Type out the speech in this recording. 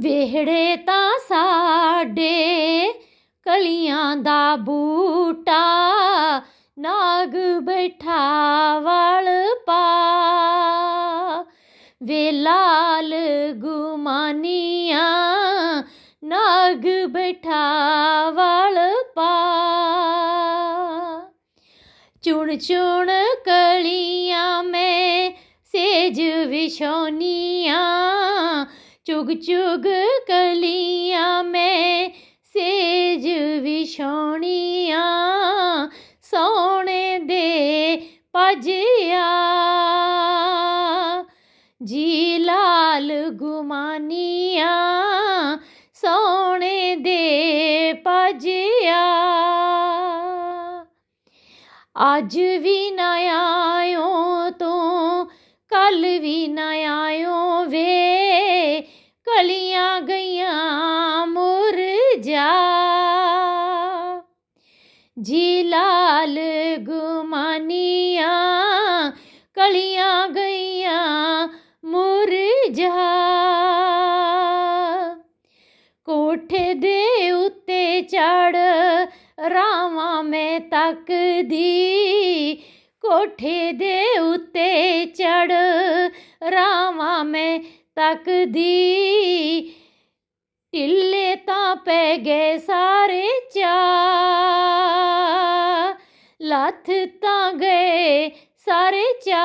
ਵਿਹੜੇ ਤਾਂ ਸਾਡੇ, ਕਲੀਆਂ ਦਾ ਬੂਟਾ, ਨਾਗ ਬੈਠਾ ਵਲ ਪਾ। ਵੇ ਲਾਲ ਗੁਮਾਨੀਆਂ, ਨਾਗ ਬੈਠਾ ਵਲ ਪਾ। ਚੁਣ ਚੁਣ ਕਲੀਆਂ ਮੈਂ, ਸੇਜ ਵਿਛੋਨੀਆਂ ਚੁਗ ਚੁਗ ਕਲੀਆਂ ਮੈਂ ਸੇਜ ਵਿਛੋਣੀਆਂ ਸੋਹਣੇ ਦੇ ਭਜਿਆ। ਜੀ ਲਾਲ ਗੁਮਾਨੀਆਂ, ਸੋਹਣੇ ਦੇ ਪਜਿਆ ਅੱਜ ਵੀ ਨਾ ਆਇਓ ਤੂੰ ਕੱਲ ਵੀ ਨਾ ਕਲੀਆਂ ਗਈਆਂ ਮੁਰਝਾ। ਜੀ ਲਾਲ ਗੁਮਾਨੀਆਂ ਕਲੀਆਂ ਗਈਆਂ ਮੁਰਝਾ। ਕੋਠੇ ਦੇ ਉੱਤੇ ਚੜ ਰਾਵਾਂ ਮੈਂ ਤੱਕਦੀ। ਕੋਠੇ ਦੇ ਉੱਤੇ ਚੜ ਤੱਕਦੀ। ਢਿੱਲੇ ਤਾਂ ਪੈ ਗਏ ਸਾਰੇ ਚਾ ਲੱਥ ਤਾਂ ਗਏ ਸਾਰੇ ਚਾ